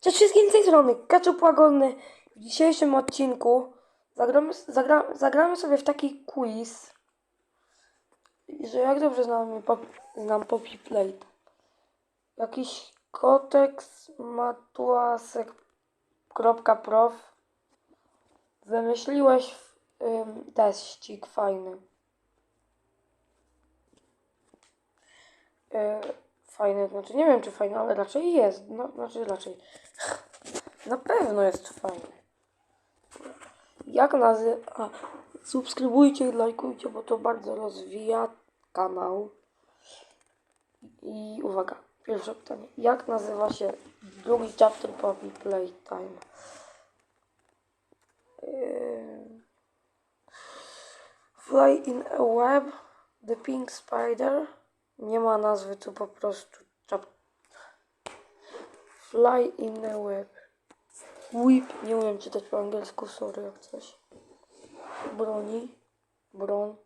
Cześć wszystkim z tej strony, Kaczup Łagodny. W dzisiejszym odcinku zagramy, zagra, zagramy sobie w taki quiz, że jak dobrze znam, znam Poppy Plate. Jakiś kotex matuasek.prof Wymyśliłeś um, teścik fajny. E, fajny, znaczy nie wiem czy fajny, ale raczej jest. No, znaczy raczej. Na pewno jest fajny. Jak nazy... A, subskrybujcie i lajkujcie, bo to bardzo rozwija kanał. I uwaga, pierwsze pytanie. Jak nazywa się drugi chapter Poppy Playtime? Ym, Fly in a web, The Pink Spider. Nie ma nazwy, to po prostu chap Fly in a web. Whip, nie umiem czytać po angielsku, sorry jak coś. Broni, bron.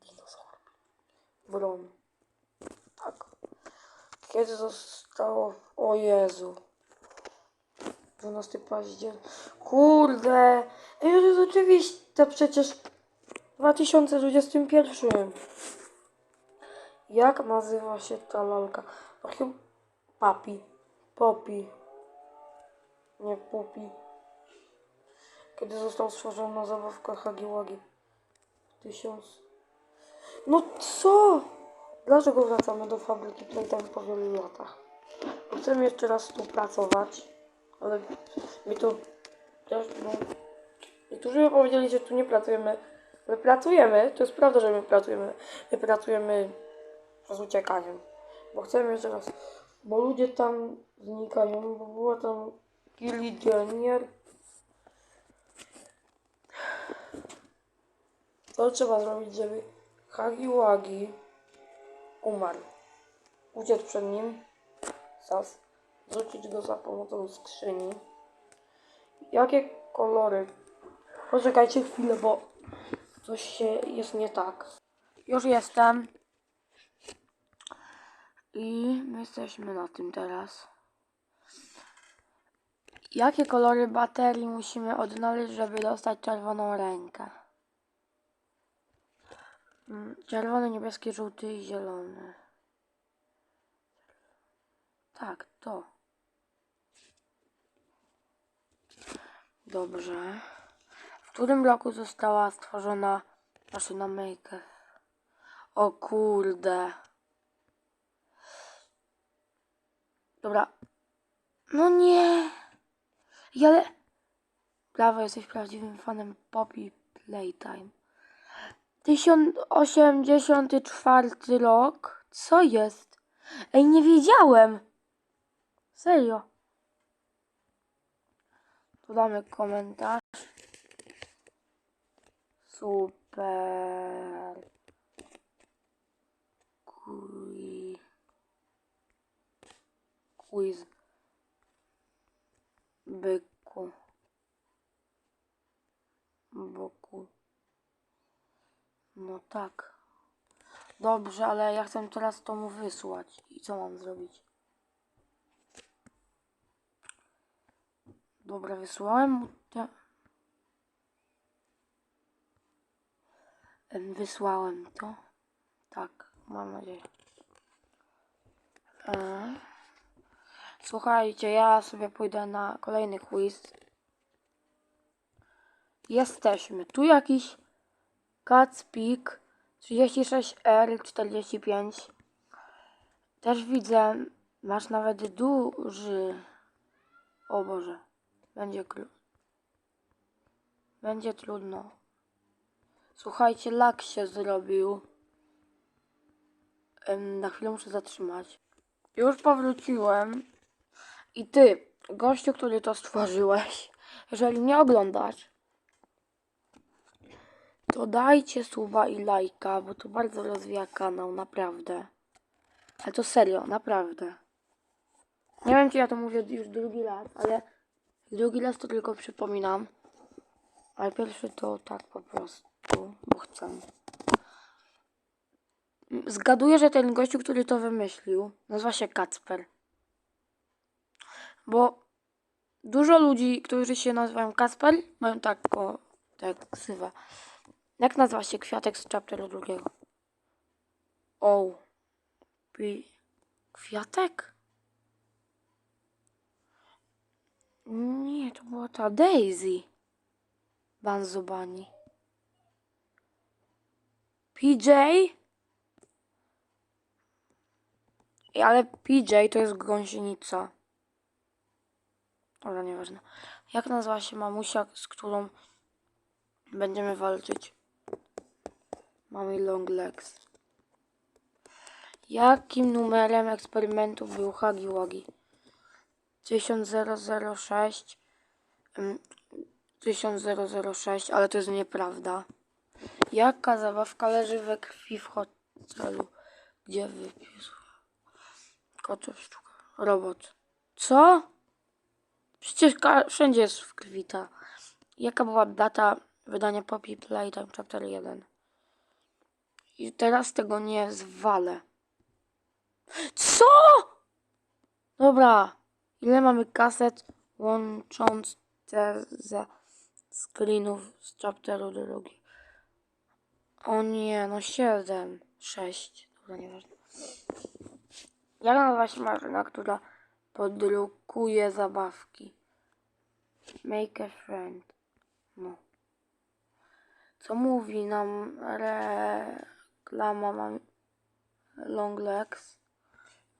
Dinozaur. Bron. Tak. Kiedy zostało? O Jezu. 12 października. Kurde! Ej, to jest oczywiste przecież. W 2021. Jak nazywa się ta lalka? No chyba Papi. Popi. Nie Pupi. Kiedy został stworzona zabawka Hagi Wagi? Tysiąc... No co? Dlaczego wracamy do fabryki Playtime po wielu latach? Chcemy jeszcze raz tu pracować, ale my tu też, no, niektórzy powiedzieli, że tu nie pracujemy. My pracujemy, to jest prawda, że my pracujemy. My pracujemy z uciekaniem. Bo chcemy jeszcze raz. Bo ludzie tam znikają, bo była tam Jenner. Co trzeba zrobić, żeby Hagi Wagi umarł? Uciec przed nim. Sas. Zrzucić go za pomocą skrzyni. Jakie kolory? Poczekajcie chwilę, bo coś się jest nie tak. Już jestem. I my jesteśmy na tym teraz. Jakie kolory baterii musimy odnaleźć, żeby dostać czerwoną rękę? Mm, Czerwony, niebieski, żółty i zielony. Tak, to. Dobrze. W którym roku została stworzona maszyna Maker? O kurde. Dobra. No nie. Ale... Brawo, jesteś prawdziwym fanem Poppy Playtime. 1084 rok? Co jest? Ej, nie wiedziałem. Serio. Dodamy komentarz. Super. Quiz. Quiz. Byku. Boku. No tak. Dobrze, ale ja chcę teraz to mu wysłać. I co mam zrobić? Dobra, wysłałem mu te... Em, Wysłałem to. Tak, mam nadzieję. E... Słuchajcie, ja sobie pójdę na kolejny quiz. Jesteśmy. Tu jakiś Kacpik 36R45. Też widzę, masz nawet duży. O Boże, będzie kru... Będzie trudno. Słuchajcie, lak się zrobił. Na chwilę muszę zatrzymać. Już powróciłem. I ty, gościu, który to stworzyłeś, jeżeli nie oglądasz, to dajcie suba i lajka, bo to bardzo rozwija kanał, naprawdę. Ale to serio, naprawdę. Nie wiem, czy ja to mówię już drugi raz, ale drugi raz to tylko przypominam. Ale pierwszy to tak po prostu, bo chcę. Zgaduję, że ten gościu, który to wymyślił, nazywa się Kacper. Bo dużo ludzi, którzy się nazywają Kasper, mają taką tak ksywę. Jak nazywa się kwiatek z chapteru drugiego? O. Pi... Kwiatek? Nie, to była ta Daisy. Banzobani. PJ? Ale PJ to jest gąsienica. Dobra, nieważne. Jak nazywa się mamusia, z którą będziemy walczyć? Mamy long legs. Jakim numerem eksperymentu był Hagi Wagi? 1006 ym, 1006, ale to jest nieprawda. Jaka zabawka leży we krwi w hotelu? Gdzie wypił? Kotów sztuka. Robot. Co? Przecież wszędzie jest w krwi ta. Jaka była data wydania Poppy Playtime Chapter 1? I teraz tego nie zwalę. Co? Dobra. Ile mamy kaset łącząc te ze screenów z chapteru drugi? O nie, no siedem, sześć. Dobra, nieważne. Jak nazywa się maszyna, która podrukuje zabawki? Make a friend. No. Co mówi nam mam Long Legs?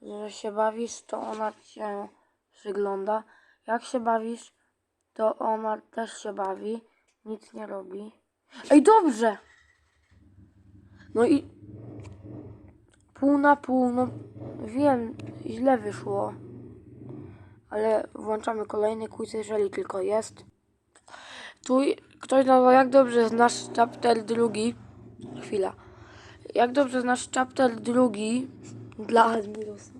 Że się bawisz, to ona cię przygląda. Jak się bawisz, to ona też się bawi. Nic nie robi. Ej, dobrze! No i pół na pół, no wiem, źle wyszło. Ale włączamy kolejny quiz, jeżeli tylko jest. Tu ktoś nazwał, jak dobrze znasz chapter drugi. Chwila. Jak dobrze znasz chapter drugi dla Admirosa.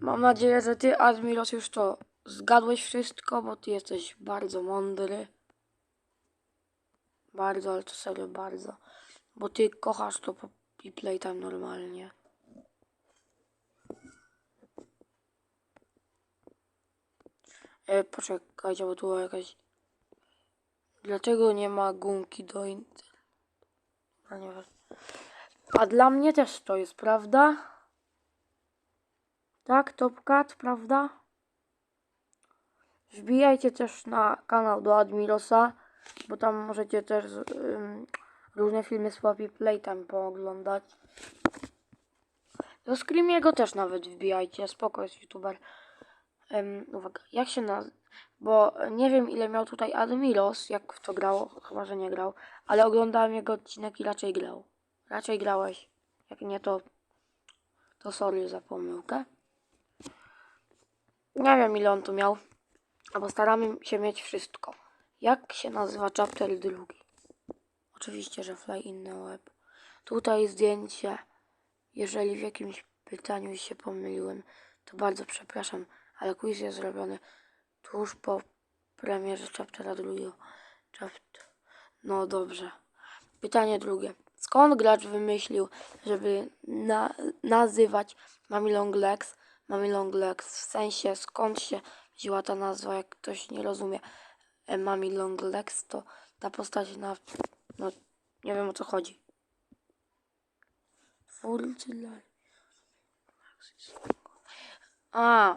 Mam nadzieję, że ty, Admiros, już to zgadłeś wszystko, bo ty jesteś bardzo mądry. Bardzo, ale to serio bardzo. Bo ty kochasz to i playtime normalnie. E, poczekajcie, bo tu była jakaś... Dlaczego nie ma gumki do internetu? A, nieważne. A dla mnie też to jest, prawda? Tak, Topcat, prawda? Wbijajcie też na kanał do Admirosa, bo tam możecie też różne filmy z Poppy Playtime pooglądać. Do Screamiego też nawet wbijajcie, spoko jest youtuber. Ym, uwaga, jak się nazywa? Bo nie wiem ile miał tutaj Admiros, jak to grał, chyba że nie grał, ale oglądałem jego odcinek i raczej grał. Raczej grałeś. Jak nie to, to sorry za pomyłkę. Nie wiem ile on tu miał, bo staramy się mieć wszystko. Jak się nazywa chapter drugi? Oczywiście, że Fly in the Web. Tutaj zdjęcie. Jeżeli w jakimś pytaniu się pomyliłem, to bardzo przepraszam, ale quiz jest zrobiony tuż po premierze chaptera drugiego. Chapter. No dobrze. Pytanie drugie. Skąd gracz wymyślił, żeby na, nazywać Mami Long Legs Mami Long Legs? W sensie skąd się wzięła ta nazwa, jak ktoś nie rozumie e, Mami Long Legs, to ta postać na... no nie wiem o co chodzi. Twórcy. A.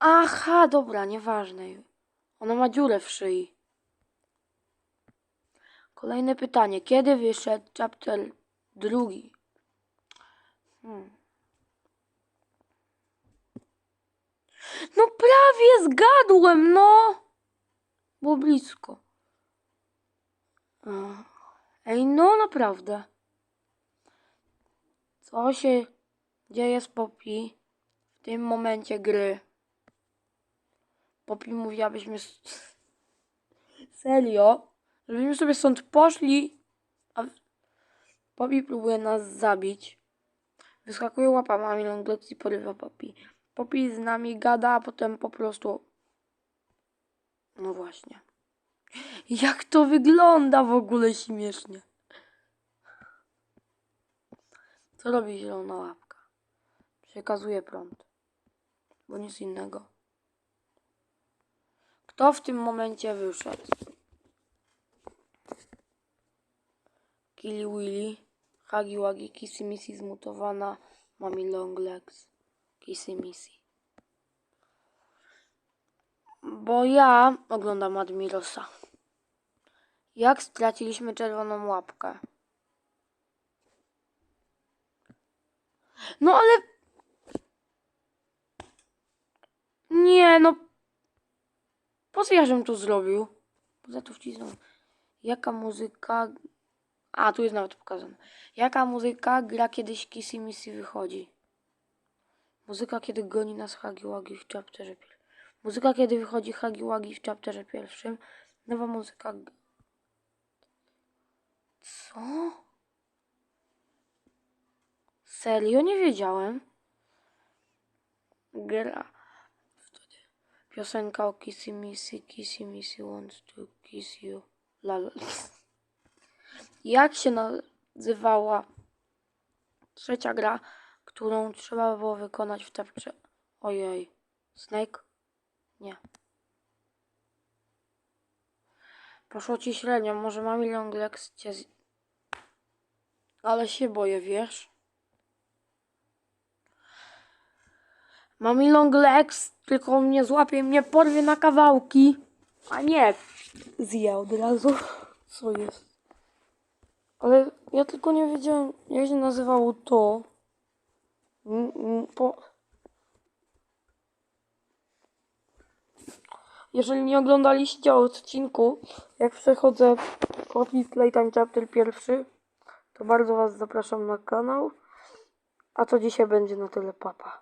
Aha, dobra, nieważne. Ona ma dziurę w szyi. Kolejne pytanie. Kiedy wyszedł chapter drugi? Hmm. No prawie zgadłem, no! Było blisko. Ej, no naprawdę. Co się dzieje z Poppy w tym momencie gry? Poppy mówi, abyśmy... Serio? Żebyśmy sobie stąd poszli, a Poppy próbuje nas zabić. Wyskakuje łapami Longlegs i porywa Poppy. Poppy z nami gada, a potem po prostu... No właśnie. Jak to wygląda w ogóle śmiesznie. Co robi zielona łapka? Przekazuje prąd. Bo nic innego. Kto w tym momencie wyszedł? Killy Willy, Hagi Wagi, Kissy Missy zmutowana, Mami Long Legs, Kissy Missy. Bo ja oglądam Admirosa. Jak straciliśmy czerwoną łapkę? No ale... Nie, no... Po co ja żem to zrobił? Poza to wcisnął. Jaka muzyka... A, tu jest nawet pokazane. Jaka muzyka gra kiedyś Kissy Missy wychodzi? Muzyka, kiedy goni nas Hagi Wagi w chapterze pierwszym. Muzyka, kiedy wychodzi Hagi Wagi w chapterze pierwszym. Nowa muzyka... Co? Serio? Nie wiedziałem. Gra. Piosenka o Kissy Missy, Kissy Missy wants to kiss you. Lala. Jak się nazywała trzecia gra, którą trzeba było wykonać w tapcze? Ojej. Snake? Nie. Poszło ci średnio, może mam milion z... Ale się boję, wiesz? Mam long legs, tylko mnie złapie mnie porwie na kawałki. A nie, zje od razu. Co jest? Ale ja tylko nie wiedziałem, jak się nazywało to. Po... Jeżeli nie oglądaliście odcinku, jak przechodzę Office Playtime Chapter pierwszy, to bardzo Was zapraszam na kanał. A to dzisiaj będzie na tyle papa.